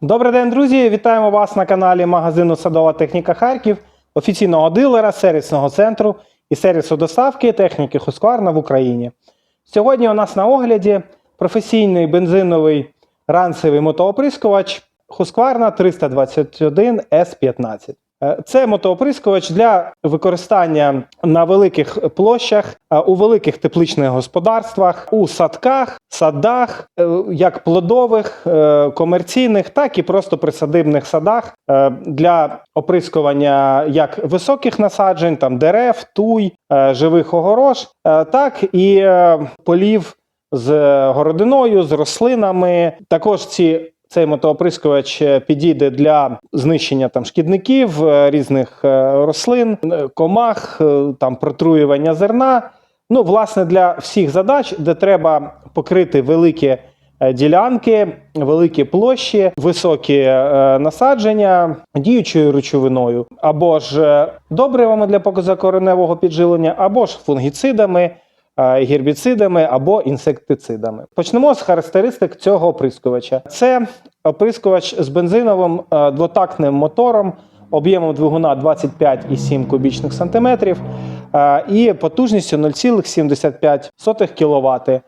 Добрий день, друзі! Вітаємо вас на каналі магазину Садова техніка Харків, офіційного дилера, сервісного центру і сервісу доставки техніки Husqvarna в Україні. Сьогодні у нас на огляді професійний бензиновий ранцевий мотооприскувач Husqvarna 321 S15. Е, Це мотооприскувач для використання на великих площах, е, у великих тепличних господарствах, у садках, садах, е, як плодових, комерційних, так і просто присадибних садах для оприскування як високих насаджень, там дерев, туй, живих огорож, так і полів з городиною, з рослинами. Також ці цей мотооприскувач е, підійде для знищення там шкідників, е, різних е, рослин, комах, там протруювання зерна. Ну, власне, для всіх задач, де треба покрити великі ділянки, великі площі, високі насадження діючою речовиною, або ж добривами для позакореневого підживлення, або ж фунгіцидами гербіцидами або інсектицидами. Почнемо з характеристик цього оприскувача. Це оприскувач з бензиновим е, двотактним мотором об'ємом двигуна 25,7 кубічних сантиметрів е, і потужністю 0,75 кВт.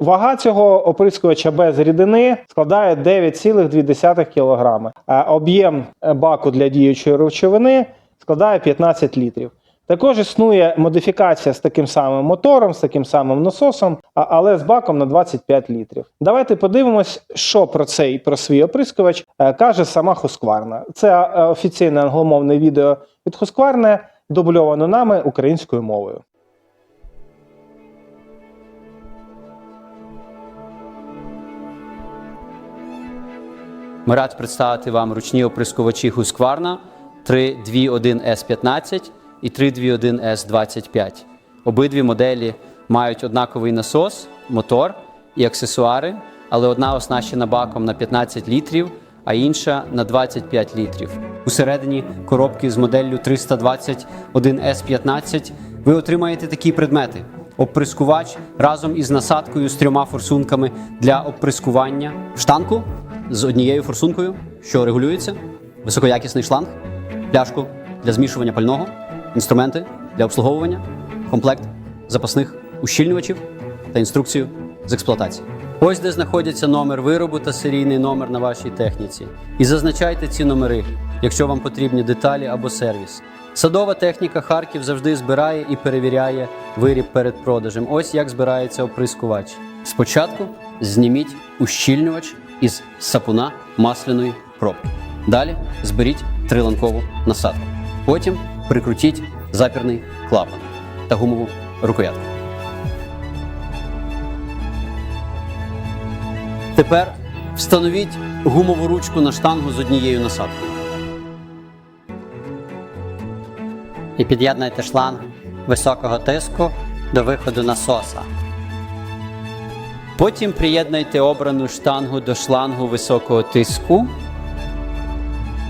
Вага цього оприскувача без рідини складає 9,2 кг. Е, Об'єм е, баку для діючої речовини складає 15 літрів. Також існує модифікація з таким самим мотором, з таким самим насосом, але з баком на 25 літрів. Давайте подивимось, що про цей про свій оприскувач е, каже сама Husqvarna. Це е, офіційне англомовне відео від Husqvarna, дубльовано нами українською мовою. Ми раді представити вам ручні оприскувачі Husqvarna 321S15 і 321S25. Обидві моделі мають однаковий насос, мотор і аксесуари, але одна оснащена баком на 15 літрів, а інша на 25 літрів. Усередині коробки з моделлю 321S15 ви отримаєте такі предмети: оприскувач разом із насадкою з трьома форсунками для оприскування, штанку з однією форсункою, що регулюється, високоякісний шланг, пляшку для змішування пального, інструменти для обслуговування, комплект запасних ущільнювачів та інструкцію з експлуатації. Ось де знаходяться номер виробу та серійний номер на вашій техніці. І зазначайте ці номери, якщо вам потрібні деталі або сервіс. Садова техніка Харків завжди збирає і перевіряє виріб перед продажем. Ось як збирається оприскувач. Спочатку зніміть ущільнювач із сапуна масляної пробки. Далі зберіть триланкову насадку. Потім прикрутіть запірний клапан та гумову рукоятку. Тепер встановіть гумову ручку на штангу з однією насадкою. і під'єднуйте шланг високого тиску до виходу насоса. Потім приєднайте обрану штангу до шлангу високого тиску.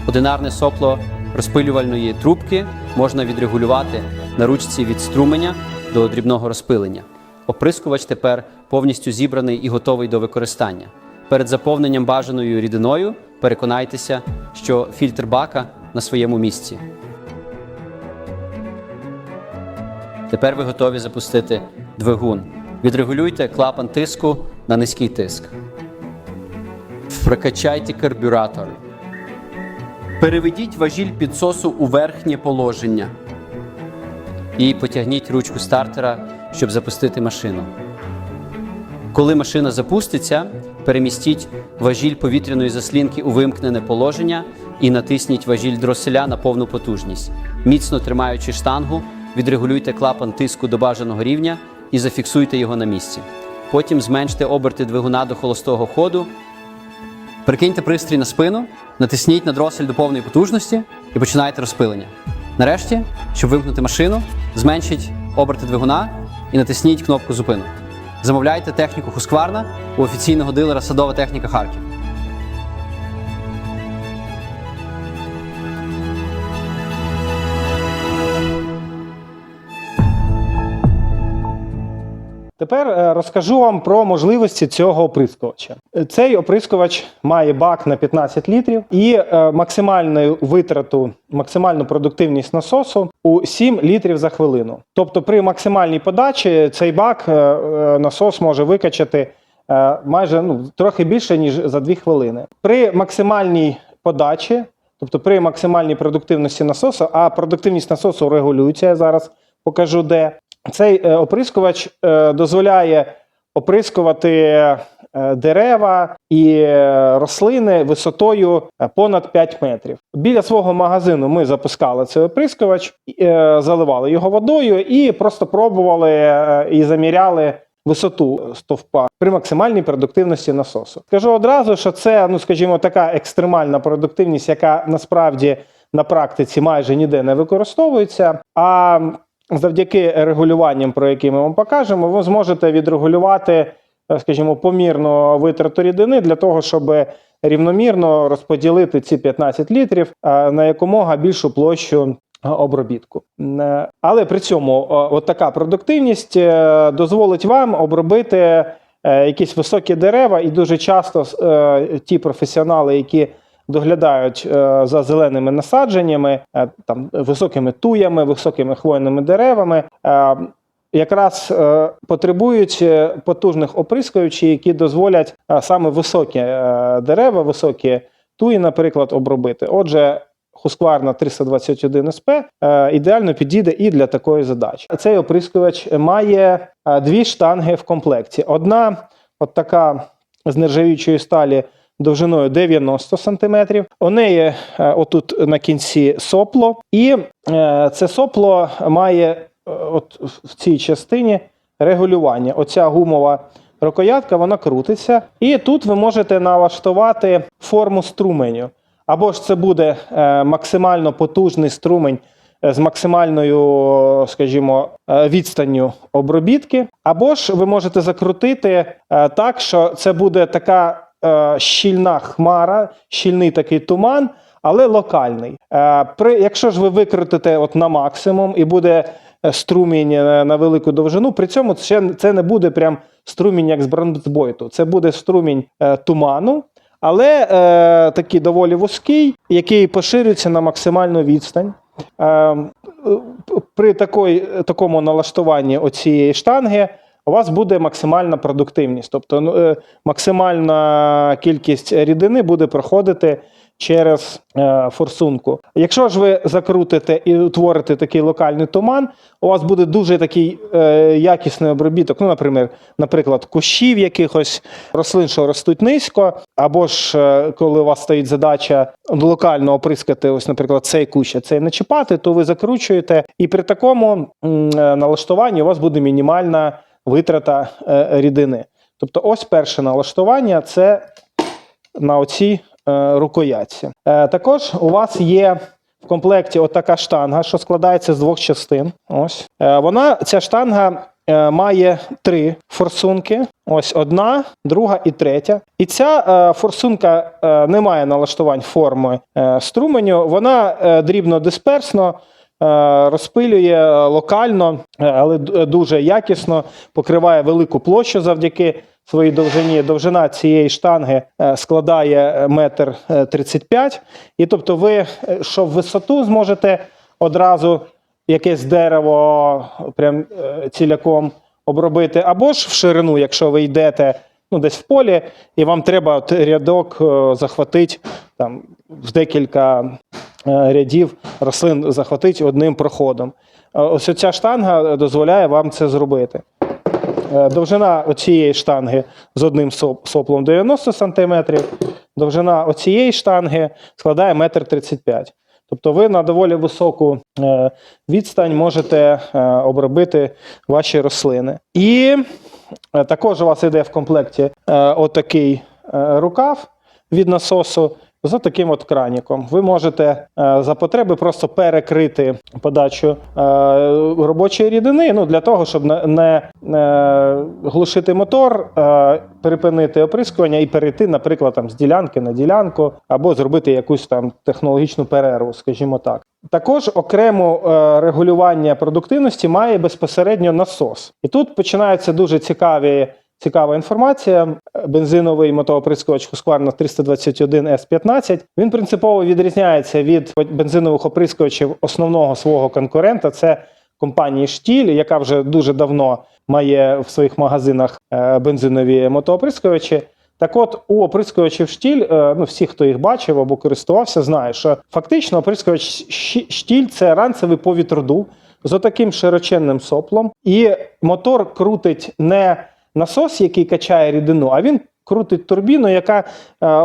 Одинарне сопло розпилювальної трубки можна відрегулювати на ручці від струменя до дрібного розпилення. Оприскувач тепер повністю зібраний і готовий до використання. Перед заповненням бажаною рідиною переконайтеся, що фільтр бака на своєму місці. Тепер ви готові запустити двигун. Відрегулюйте клапан тиску на низький тиск. Прокачайте карбюратор. Переведіть важіль підсосу у верхнє положення. І потягніть ручку стартера, щоб запустити машину. Коли машина запуститься, перемістіть важіль повітряної заслінки у вимкнене положення і натисніть важіль дроселя на повну потужність. Міцно тримаючи штангу, відрегулюйте клапан тиску до бажаного рівня і зафіксуйте його на місці. Потім зменште оберти двигуна до холостого ходу. Прикиньте пристрій на спину, натисніть на дросель до повної потужності і починайте розпилення. Нарешті, щоб вимкнути машину, зменшіть оберти двигуна і натисніть кнопку зупину. Замовляйте техніку Husqvarna у офіційного дилера Садова техніка Харків. Тепер е, розкажу вам про можливості цього оприскувача. Цей оприскувач має бак на 15 літрів і е, максимальну витрату, максимальну продуктивність насосу у 7 літрів за хвилину. Тобто при максимальній подачі цей бак е, насос може викачати майже ну, трохи більше, ніж за 2 хвилини. При максимальній подачі, тобто при максимальній продуктивності насосу, а продуктивність насосу регулюється, зараз покажу де. Цей е, оприскувач е, дозволяє оприскувати е, дерева і рослини висотою понад 5 метрів. Біля свого магазину ми запускали цей оприскувач, заливали його водою і просто пробували і заміряли висоту стовпа при максимальній продуктивності насосу. Скажу одразу, що це, ну скажімо, така екстремальна продуктивність, яка насправді на практиці майже ніде не використовується. А завдяки регулюванням, про які ми вам покажемо, ви зможете відрегулювати, е, скажімо, помірну витрату рідини для того, щоб рівномірно розподілити ці 15 літрів е, на якомога більшу площу е, обробітку. Але при цьому от така продуктивність дозволить вам обробити якісь високі дерева, і дуже часто ті професіонали, які доглядають е, за зеленими насадженнями, е, там високими туями, високими хвойними деревами. е, Якраз потребують потужних оприскувачів, які дозволять саме високі дерева, високі туї, наприклад, обробити. Отже, Husqvarna 321 SP ідеально підійде і для такої задачі. Цей оприскувач має дві штанги в комплекті. Одна, от така з нержавіючої сталі довжиною 90 см. У неї отут на кінці сопло, і е, це сопло має е, от в цій частині регулювання. Оця гумова рукоятка вона крутиться, і тут ви можете налаштувати форму струменю. Або ж це буде е, максимально потужний струмень з максимальною, скажімо, відстанню обробітки, або ж ви можете закрутити так, що це буде така щільна хмара, щільний такий туман, але локальний. Е, При, якщо ж ви викрутите от на максимум і буде е, струмінь е, на велику довжину, при цьому це, це не буде прям струмінь як з бронзбойту, це буде струмінь е, туману. Але е, такий доволі вузький, який поширюється на максимальну відстань. Е, е, при такої, такому налаштуванні оцієї штанги у вас буде максимальна продуктивність, тобто ну, е, максимальна кількість рідини буде проходити через е, форсунку. Якщо ж ви закрутите і утворите такий локальний туман, у вас буде дуже такий е, якісний обробіток. Ну, наприклад, наприклад, кущів якихось рослин, що ростуть низько, або ж коли у вас стоїть задача локально оприскати, ось, наприклад, цей кущ, а цей не чіпати, то ви закручуєте, і при такому налаштуванні у вас буде мінімальна витрата е, рідини. Тобто, ось перше налаштування це на оцій е, рукоятці. Е, також у вас є в комплекті отака штанга, що складається з двох частин. Ось вона ця штанга. Має три форсунки. Ось одна, друга і третя. І ця форсунка не має налаштувань форми струменю. Вона дрібно дисперсно розпилює локально, е, але дуже якісно покриває велику площу завдяки своїй довжині. Довжина цієї штанги е, складає е, метр е, 35. І тобто, ви е, що в висоту зможете одразу якесь дерево прям е, ціляком обробити, або ж в ширину, якщо ви йдете ну, десь в полі, і вам треба рядок е, захватити там в декілька е, рядів рослин захватити одним проходом. Е, Ось ця штанга дозволяє вам це зробити. Е, Довжина оцієї штанги з одним соплом 90 см, довжина оцієї штанги складає 1,35 м. Тобто ви на доволі високу е, відстань можете е, обробити ваші рослини. І е, також у вас йде в комплекті е, отакий е, рукав від насосу з таким от краніком. Ви можете е, за потреби просто перекрити подачу е, робочої рідини, ну для того, щоб не, е, глушити мотор, припинити оприскування і перейти, наприклад, там з ділянки на ділянку, або зробити якусь там технологічну перерву, скажімо так. Також окремо регулювання продуктивності має безпосередньо насос. І тут починається дуже цікаві, цікава інформація. Бензиновий мотооприскувач Husqvarna 321 S15. Він принципово відрізняється від бензинових оприскувачів основного свого конкурента. Це компанії Штіль, яка вже дуже давно має в своїх магазинах е, бензинові мотооприскувачі. Так от, у оприскувачів штіль, е, ну всі, хто їх бачив або користувався, знає, що фактично оприскувач штіль це ранцевий повітродув з отаким широченним соплом, і мотор крутить не насос, який качає рідину, а він крутить турбіну, яка е,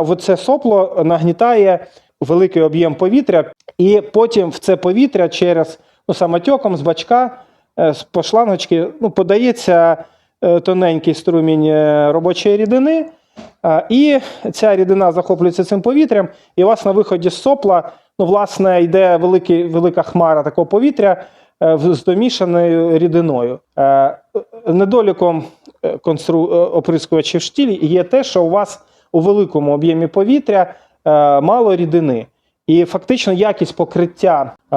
в це сопло нагнітає великий об'єм повітря, і потім в це повітря через ну, самотьоком з бачка е, з по шлангочки ну, подається е, тоненький струмінь робочої рідини. І ця рідина захоплюється цим повітрям, і у вас на виході з сопла, ну, власне, йде великий, велика хмара такого повітря з домішаною рідиною. Недоліком констру... е, оприскувачів штілі є те, що у вас у великому об'ємі повітря е, мало рідини. І фактично якість покриття е,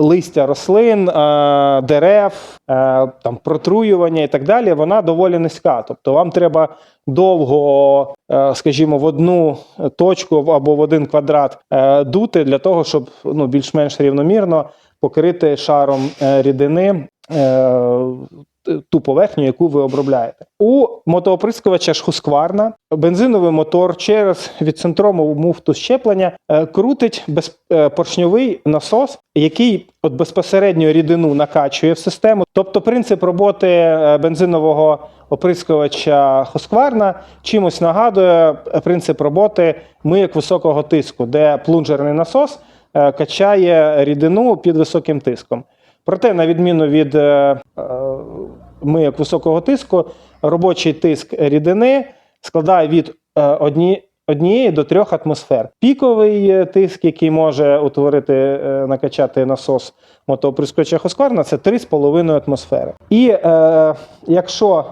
листя рослин, е, дерев, е, там протруювання і так далі, вона доволі низька. Тобто вам треба довго, е, скажімо, в одну точку або в один квадрат е, дути для того, щоб ну, більш-менш рівномірно покрити шаром е, рідини. е, Ту поверхню, яку ви обробляєте. У мотооприскувача Husqvarna бензиновий мотор через відцентрову муфту щеплення е, крутить безпоршньовий насос, який от безпосередньо рідину накачує в систему. Тобто, принцип роботи е, бензинового оприскувача Husqvarna чимось нагадує е, принцип роботи мийок високого тиску, де плунжерний насос е, качає рідину під високим тиском. Проте, на відміну від е, е, мийок високого тиску, робочий тиск рідини складає від е, одні, однієї до трьох атмосфер. Піковий тиск, який може утворити, накачати насос мотооприскувача Husqvarna, це 3,5 атмосфери. І е, якщо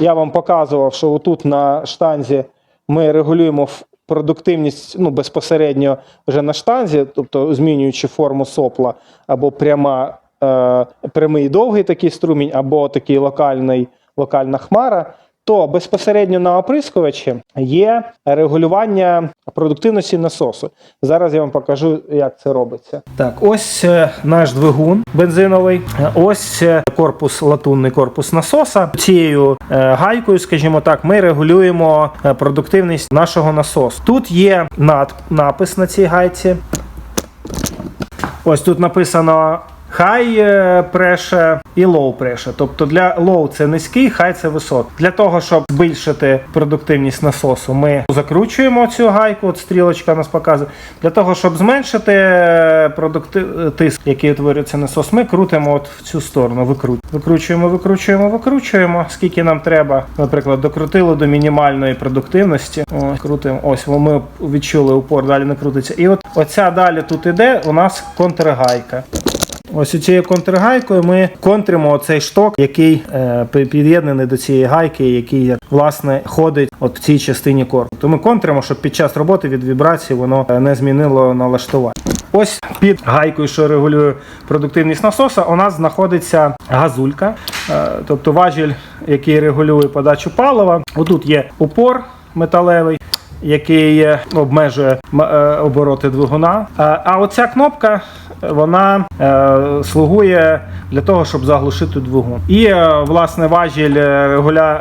я вам показував, що тут на штанзі ми регулюємо продуктивність ну, безпосередньо вже на штанзі, тобто змінюючи форму сопла або пряма, е, прямий довгий такий струмінь, або такий локальний, локальна хмара, то безпосередньо на оприскувачі є регулювання продуктивності насосу. Зараз я вам покажу, як це робиться. Так, ось е, наш двигун бензиновий, ось е, корпус, латунний корпус насоса. Цією гайкою, скажімо так, ми регулюємо продуктивність нашого насосу. Тут є над, напис на цій гайці. Ось тут написано High е, pressure і pressure. Тобто для low це низький, high це високий. Для того, щоб збільшити продуктивність насосу, ми закручуємо цю гайку, от стрілочка нас показує. Для того, щоб зменшити е, продукти- е, тиск, який утворюється насос, ми крутимо от в цю сторону. Викру... Викручуємо, викручуємо, викручуємо. Скільки нам треба, наприклад, докрутили до мінімальної продуктивності. Ось, крутимо. Ось ми відчули упор, далі не крутиться. І от оця далі тут іде у нас контргайка. Ось цією контргайкою ми контримо цей шток, який е, під'єднаний до цієї гайки, який власне ходить от в цій частині корпусу. Ми контримо, щоб під час роботи від вібрації воно е, не змінило налаштування. Ось під гайкою, що регулює продуктивність насоса, у нас знаходиться газулька, е, тобто важіль, який регулює подачу палива. Отут є упор металевий який е, обмежує е, обороти двигуна. А, а оця кнопка вона е, слугує для того, щоб заглушити двигун. І е, власне важіль е,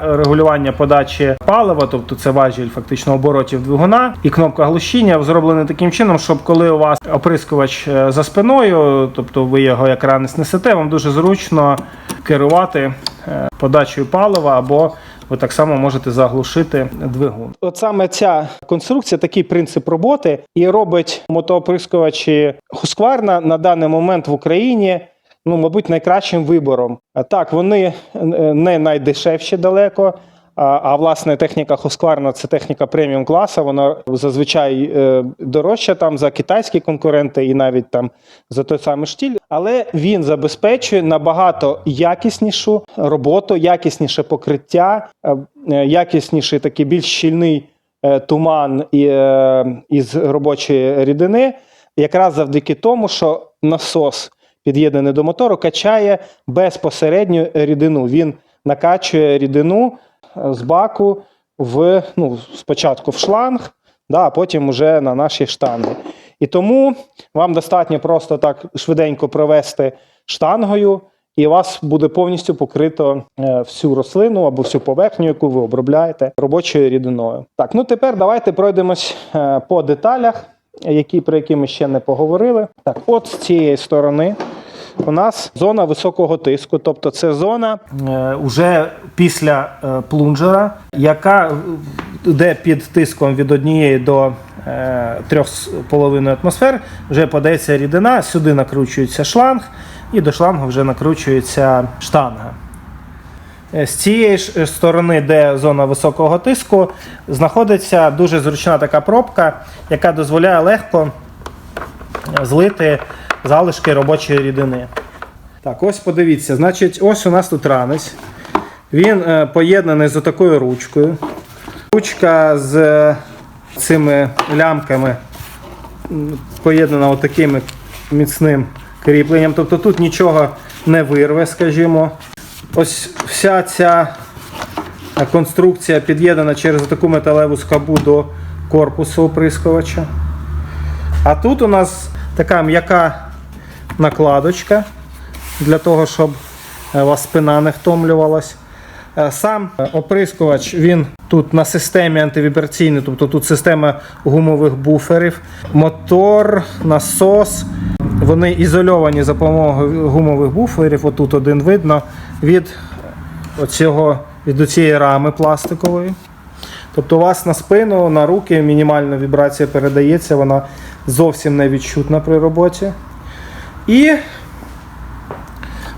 регулювання подачі палива, тобто це важіль фактично оборотів двигуна, і кнопка глушіння зроблені таким чином, щоб коли у вас оприскувач е, за спиною, тобто ви його як ранець несете, вам дуже зручно керувати е, подачею палива або ви так само можете заглушити двигун. От саме ця конструкція, такий принцип роботи, і робить мотооприскувачі Husqvarna на даний момент в Україні. Ну, мабуть, найкращим вибором. А Так, вони е, не найдешевші далеко. А, власне техніка Husqvarna – це техніка преміум класу. Вона зазвичай е, дорожча там за китайські конкуренти і навіть там за той самий штіль. Але він забезпечує набагато якіснішу роботу, якісніше покриття, е, якісніший такий більш щільний е, туман із робочої рідини, якраз завдяки тому, що насос, під'єднаний до мотору, качає безпосередньо рідину. Він накачує рідину з баку в ну, спочатку в шланг, да, а потім вже на наші штанги. І тому вам достатньо просто так швиденько провести штангою, і у вас буде повністю покрито е, всю рослину або всю поверхню, яку ви обробляєте робочою рідиною. Так, ну тепер давайте пройдемось е, по деталях, які, про які ми ще не поговорили. Так, от з цієї сторони у нас зона високого тиску, тобто це зона е, уже після е, плунжера, яка йде під тиском від однієї до е, 3,5 атмосфер, вже подається рідина, сюди накручується шланг, і до шлангу вже накручується штанга. Е, З цієї ж е, сторони, де зона високого тиску, знаходиться дуже зручна така пробка, яка дозволяє легко е, злити залишки робочої рідини. Так, ось подивіться, значить, ось у нас тут ранець. Він е, поєднаний з отакою ручкою. Ручка з е, цими лямками поєднана отаким міцним кріпленням. Тобто тут нічого не вирве, скажімо. Ось вся ця е, конструкція під'єднана через таку металеву скобу до корпусу оприскувача. А тут у нас така м'яка накладочка для того, щоб е, у вас спина не втомлювалась. Е, Сам е, оприскувач він тут на системі антивібраційний, тобто тут система гумових буферів, мотор, насос. Вони ізольовані за допомогою гумових буферів. Отут один видно від оцього, від цієї рами пластикової. Тобто у вас на спину, на руки мінімальна вібрація передається, вона зовсім не відчутна при роботі. І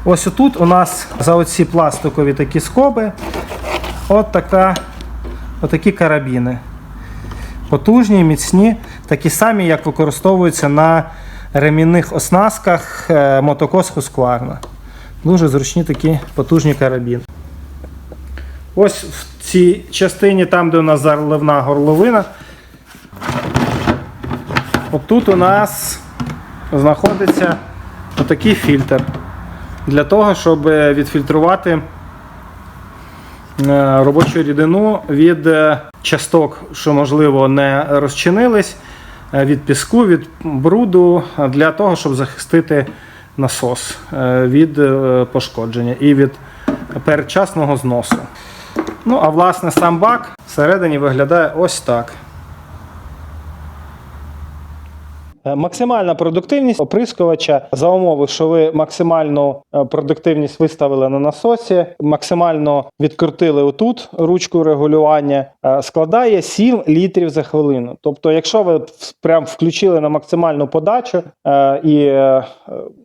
ось тут у нас за оці пластикові такі скоби, от така, отакі карабіни. Потужні, міцні, такі самі, як використовуються на ремінних оснастках е, мотокос Husqvarna. Дуже зручні такі потужні карабіни. Ось в цій частині, там, де у нас заливна горловина, отут у нас знаходиться отакий фільтр для того, щоб відфільтрувати е, робочу рідину від е, часток, що можливо не розчинились, е, від піску, від бруду, для того, щоб захистити насос від пошкодження і від передчасного зносу. Ну, а власне сам бак всередині виглядає ось так. Е, Максимальна продуктивність оприскувача за умови, що ви максимальну е, продуктивність виставили на насосі, максимально відкрутили отут ручку регулювання, е, складає 7 літрів за хвилину. Тобто, якщо ви прям включили на максимальну подачу е, і е, е,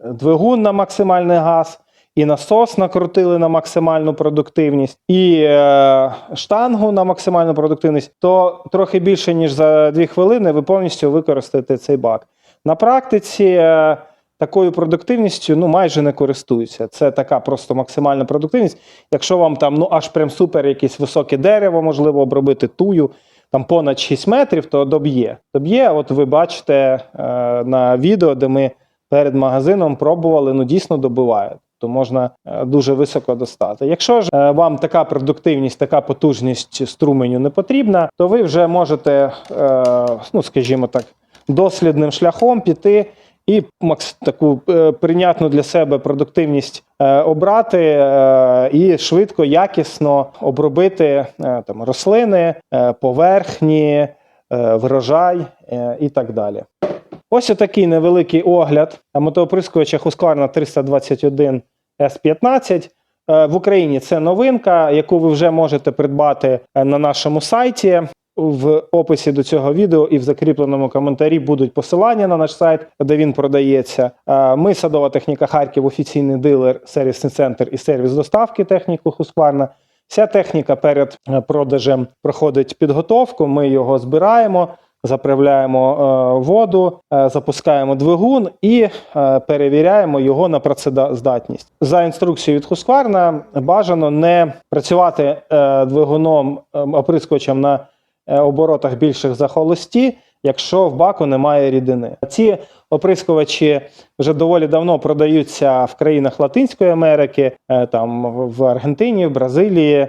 двигун на максимальний газ. І насос накрутили на максимальну продуктивність, і е, штангу на максимальну продуктивність, то трохи більше ніж за 2 хвилини ви повністю використаєте цей бак. На практиці е, такою продуктивністю ну, майже не користуються. Це така просто максимальна продуктивність. Якщо вам там ну, аж прям супер якесь високе дерево, можливо, обробити тую, там понад 6 метрів, то доб'є. Доб'є, от ви бачите е, на відео, де ми перед магазином пробували, ну дійсно добиває. То можна е, дуже високо достати. Якщо ж е, вам така продуктивність, така потужність струменю не потрібна, то ви вже можете, е, ну скажімо так, дослідним шляхом піти і макс таку прийнятну для себе продуктивність обрати і швидко, якісно обробити там рослини, поверхні, врожай і так далі. Ось отакий невеликий огляд мотоприскувача Husqvarna 321 S15. Е, В Україні це новинка, яку ви вже можете придбати е, на нашому сайті. В описі до цього відео і в закріпленому коментарі будуть посилання на наш сайт, де він продається. Е, Ми садова техніка Харків, офіційний дилер, сервісний центр і сервіс доставки техніку Husqvarna. Вся техніка перед продажем проходить підготовку. Ми його збираємо, заправляємо е, воду, е, запускаємо двигун і е, перевіряємо його на працездатність. За інструкцією від Husqvarna бажано не працювати двигуном оприскувачем на оборотах більших за холості, якщо в баку немає рідини. Ці оприскувачі вже доволі давно продаються в країнах Латинської Америки, там в Аргентині, в Бразилії.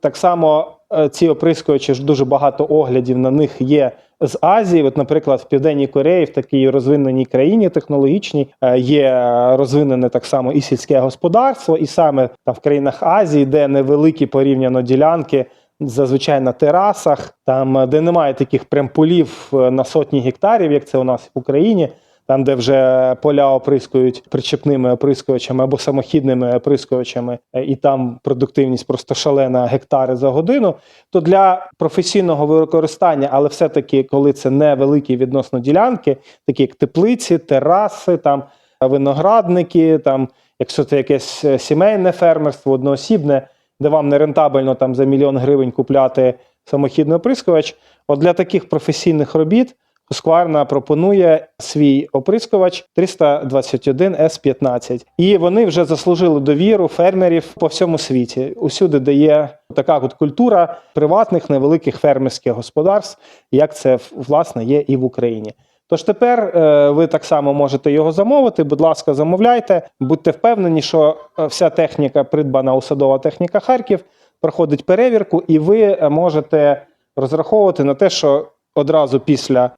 Так само ці оприскувачі ж дуже багато оглядів на них є з Азії. От, наприклад, в Південній Кореї, в такій розвиненій країні технологічній, е, є розвинене так само і сільське господарство, і саме там в країнах Азії, де невеликі порівняно ділянки. Зазвичай на терасах, там е, де немає таких прям полів е, на сотні гектарів, як це у нас в Україні, там, де вже поля оприскують причепними оприскувачами або самохідними оприскувачами, е, і там продуктивність просто шалена гектари за годину. То для професійного використання, але все-таки, коли це невеликі відносно ділянки, такі як теплиці, тераси, там виноградники, там, якщо це якесь е, сімейне фермерство, одноосібне, де вам не рентабельно там за мільйон гривень купляти самохідний оприскувач. От для таких професійних робіт Husqvarna пропонує свій оприскувач 321 S15. І вони вже заслужили довіру фермерів по всьому світі. Усюди, де є така от культура приватних невеликих фермерських господарств, як це власне є і в Україні. Тож тепер е, ви так само можете його замовити. Будь ласка, замовляйте. Будьте впевнені, що е, вся техніка, придбана у садова техніка Харків, проходить перевірку, і ви е, можете розраховувати на те, що одразу після е,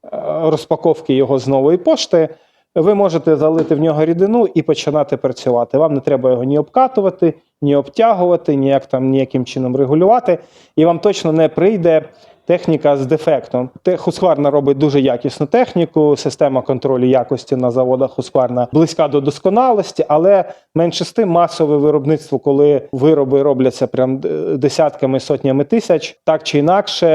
розпаковки його з нової пошти ви можете залити в нього рідину і починати працювати. Вам не треба його ні обкатувати, ні обтягувати, ніяк там ніяким чином регулювати, і вам точно не прийде техніка з дефектом. Husqvarna робить дуже якісну техніку. Система контролю якості на заводах Husqvarna близька до досконалості, але менше з тим масове виробництво, коли вироби робляться прям е, десятками сотнями тисяч, так чи інакше,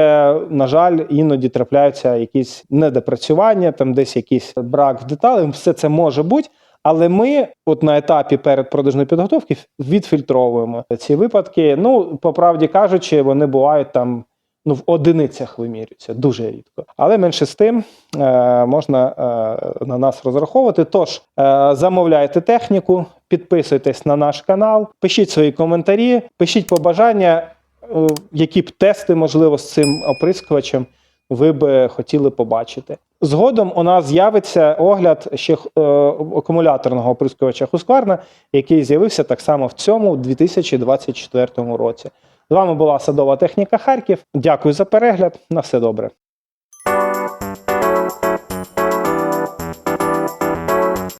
на жаль, іноді трапляються якісь недопрацювання, там десь якийсь брак в деталях. Все це може бути. Але ми, от на етапі передпродажної підготовки, відфільтровуємо ці випадки. Ну, по правді кажучи, вони бувають там ну, в одиницях вимірюються, дуже рідко. Але менше з тим е, можна е, на нас розраховувати. Тож, е, замовляйте техніку, підписуйтесь на наш канал, пишіть свої коментарі, пишіть побажання, які б тести, можливо, з цим оприскувачем ви б хотіли побачити. Згодом у нас з'явиться огляд ще е, акумуляторного оприскувача Husqvarna, який з'явився так само в цьому 2024 році. З вами була садова техніка Харків. Дякую за перегляд. На все добре.